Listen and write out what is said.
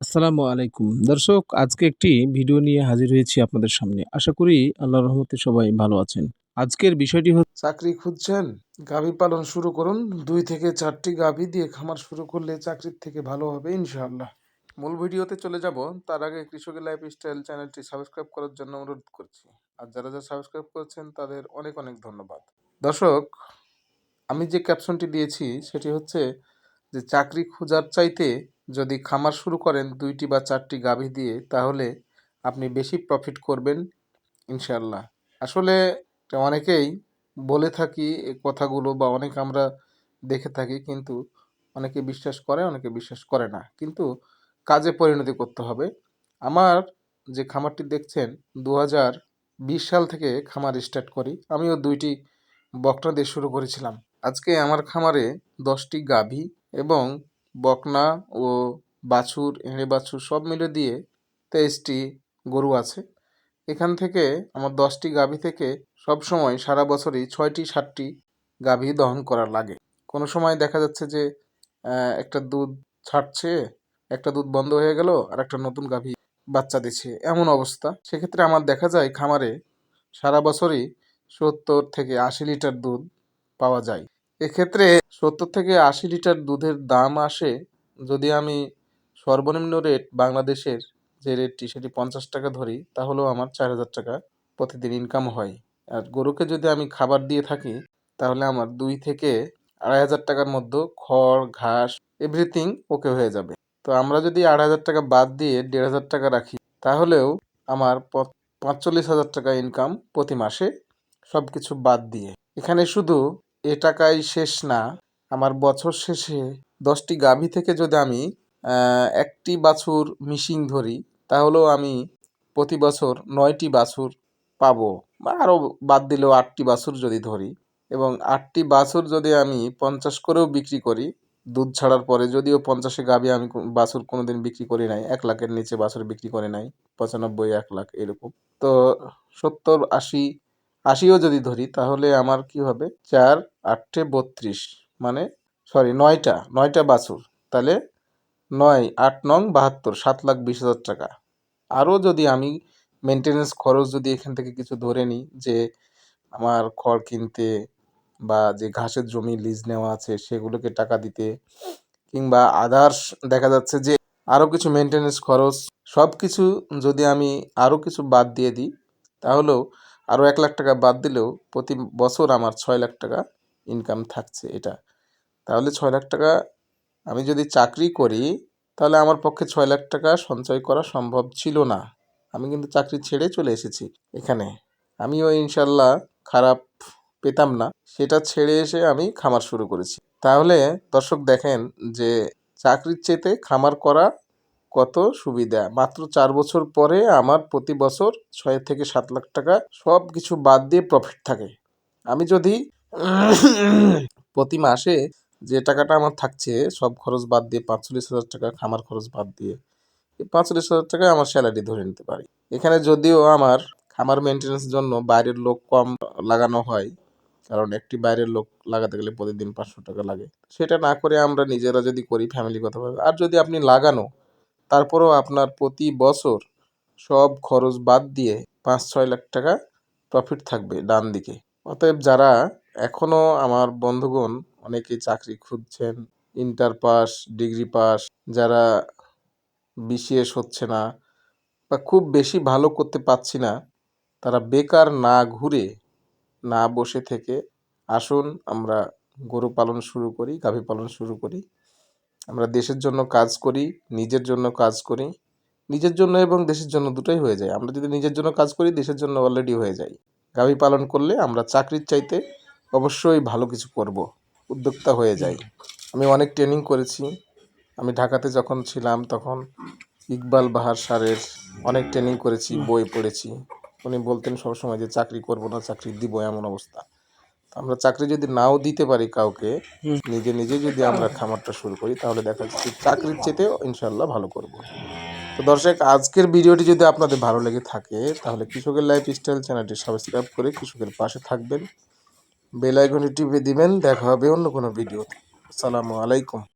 আসসালামু আলাইকুম। দর্শক, আজকে একটি ভিডিও নিয়ে হাজির হয়েছি আপনাদের সামনে। আশা করি আল্লাহর রহমতে সবাই ভালো আছেন। আজকের বিষয়টি হচ্ছে চাকরি খুঁজছেন? গাভী পালন শুরু করুন। দুই থেকে চারটি গাভী দিয়ে খামার শুরু করলে চাকরির থেকে ভালো হবে, ইনশাআল্লাহ। মূল ভিডিওতে চলে যাব। তার আগে কৃষকের লাইফ স্টাইল চ্যানেলটি সাবস্ক্রাইব করার জন্য অনুরোধ করছি। আর যারা যারা সাবস্ক্রাইব করেছেন, তাদের অনেক অনেক ধন্যবাদ। দর্শক, আমি যে ক্যাপশনটি দিয়েছি, সেটি হচ্ছে যে, চাকরি খোঁজার চাইতে যদি খামার শুরু করেন দুইটি বা চারটি গাভী দিয়ে, তাহলে আপনি বেশি প্রফিট করবেন ইনশাল্লাহ আসলে অনেকেই বলে থাকি কথাগুলো বা অনেক আমরা দেখে থাকি, কিন্তু অনেকে বিশ্বাস করে, অনেকে বিশ্বাস করে না। কিন্তু কাজে পরিণতি করতে হবে। আমার যে খামারটি দেখছেন দু বিশ সাল থেকে খামার স্টার্ট করি। আমিও দুইটি বকনা দিয়ে শুরু করেছিলাম। আজকে আমার খামারে দশটি গাভী এবং বকনা ও বাছুর এঁড়ে বাছুর সব মিলে দিয়ে তেইশটি গরু আছে। এখান থেকে আমার দশটি গাভী থেকে সব সময় সারা বছরই ছয়টি, সাতটি গাভী দহন করা লাগে। কোনো সময় দেখা যাচ্ছে যে একটা দুধ ছাড়ছে, একটা দুধ বন্ধ হয়ে গেল, আর একটা নতুন গাভী বাচ্চা দিচ্ছে। এমন অবস্থা। সেক্ষেত্রে আমার দেখা যায় খামারে সারা বছরই সত্তর থেকে আশি লিটার দুধ পাওয়া যায়। এক্ষেত্রে সত্তর থেকে আশি লিটার দুধের দাম আসে যদি আমি সর্বনিম্ন রেট বাংলাদেশের যে রেটটি সেটি পঞ্চাশ টাকা ধরি, তাহলেও আমার চার হাজার টাকা প্রতিদিন ইনকাম হয়। আর গরুকে যদি আমি খাবার দিয়ে থাকি, তাহলে আমার দুই থেকে আড়াই হাজার টাকার মধ্যে খড়, ঘাস এভরিথিং ওকে হয়ে যাবে। তো আমরা যদি আড়াই হাজার টাকা বাদ দিয়ে দেড় হাজার টাকা রাখি, তাহলেও আমার পাঁচচল্লিশ হাজার টাকা ইনকাম প্রতি মাসে সব কিছু বাদ দিয়ে। এখানে শুধু এ টাকাই শেষ না। আমার বছর শেষে দশটি গাভী থেকে যদি আমি একটি বাছুর মিশিং ধরি, তাহলেও আমি প্রতি বছর নয়টি বাছুর পাবো বা আরও বাদ দিলেও আটটি বাছুর যদি ধরি। এবং আটটি বাছুর যদি আমি পঞ্চাশ করেও বিক্রি করি, দুধ ছাড়ার পরে যদিও পঞ্চাশে গাভী আমি বাছুর কোনোদিন বিক্রি করি নাই, এক লাখের নিচে বাছুর বিক্রি করে নাই, পঁচানব্বই, এক লাখ এরকম। তো সত্তর, আশি আশিও যদি ধরি, তাহলে আমার কি হবে? চার, আটে বত্রিশ মানে সরি নয়টা নয়টা বাছুর। তাহলে নয়, আট নং, বাহাত্তর, সাত লাখ বিশ হাজার টাকা। আরও যদি আমি মেনটেনেন্স খরচ যদি এখান থেকে কিছু ধরে নিই, যে আমার খড় কিনতে বা যে ঘাসের জমি লিজ নেওয়া আছে, সেগুলোকে টাকা দিতে, কিংবা আদার্স দেখা যাচ্ছে যে আরও কিছু মেনটেনেন্স খরচ সব কিছু যদি আমি আরও কিছু বাদ দিয়ে দিই, তাহলেও আরও এক লাখ টাকা বাদ দিলেও প্রতি বছর আমার ছয় লাখ টাকা ইনকাম থাকছে এটা। তাহলে ছয় লাখ টাকা আমি যদি চাকরি করি, তাহলে আমার পক্ষে ছয় লাখ টাকা সঞ্চয় করা সম্ভব ছিল না। আমি কিন্তু চাকরি ছেড়ে চলে এসেছি এখানে। আমিও ইনশাল্লাহ খারাপ পেতাম না, সেটা ছেড়ে এসে আমি খামার শুরু করেছি। তাহলে দর্শক দেখেন যে চাকরির চেতে খামার করা কত সুবিধা? মাত্র চার বছর পরে আমার প্রতি বছর ছয় থেকে সাত লাখ টাকা সব কিছু বাদ দিয়ে প্রফিট থাকে। আমি যদি প্রতি মাসে যে টাকাটা আমার থাকছে, সব খরচ বাদ দিয়ে পাঁচচল্লিশ হাজার টাকা খামার খরচ বাদ দিয়ে এই পাঁচচল্লিশ হাজার টাকা আমার স্যালারি ধরে নিতে পারি। এখানে যদিও আমার খামার মেনটেন্যান্সের জন্য বাইরের লোক কম লাগানো হয়, কারণ একটি বাইরের লোক লাগাতে গেলে প্রতিদিন পাঁচশো টাকা লাগে। সেটা না করে আমরা নিজেরা যদি করি ফ্যামিলিগতভাবে আর যদি আপনি লাগানো তারপরেও আপনার প্রতি বছর সব খরচ বাদ দিয়ে পাঁচ, ছয় লাখ টাকা প্রফিট থাকবে ডান দিকে। অতএব যারা এখনও আমার বন্ধুগণ অনেকে চাকরি খুঁজছেন ইন্টার পাস ডিগ্রি পাস যারা বিসিএস হচ্ছে না বা খুব বেশি ভালো করতে পারছি না, তারা বেকার না ঘুরে না বসে থেকে আসুন, আমরা গরু পালন শুরু করি, গাভী পালন শুরু করি। আমরা দেশের জন্য কাজ করি, নিজের জন্য কাজ করি। নিজের জন্য এবং দেশের জন্য দুটোই হয়ে যায়। আমরা যদি নিজের জন্য কাজ করি, দেশের জন্য অলরেডি হয়ে যায়। গাভী পালন করলে আমরা চাকরির চাইতে অবশ্যই ভালো কিছু করব। উদ্যোক্তা হয়ে যাই। আমি অনেক ট্রেনিং করেছি। আমি ঢাকাতে যখন ছিলাম তখন ইকবাল বাহার স্যারের অনেক ট্রেনিং করেছি, বই পড়েছি। উনি বলতেন সবসময় যে, চাকরি করব না, চাকরি দিব, এমন অবস্থা। আমরা চাকরি যদি নাও দিতে পারি কাউকে নিজে নিজে যদি আমরা খামারটা শুরু করি তাহলে দেখা যাচ্ছে চাকরির চেতেও ইনশাল্লাহ ভালো করব। তো দর্শক আজকের ভিডিওটি যদি আপনাদের ভালো লেগে থাকে তাহলে কৃষকের লাইফ স্টাইল চ্যানেলটি সাবস্ক্রাইব করে কৃষকের পাশে থাকবেন। বেল আইকনটি টিপে দিবেন দেখা হবে অন্য কোনো ভিডিও আসসালামু আলাইকুম।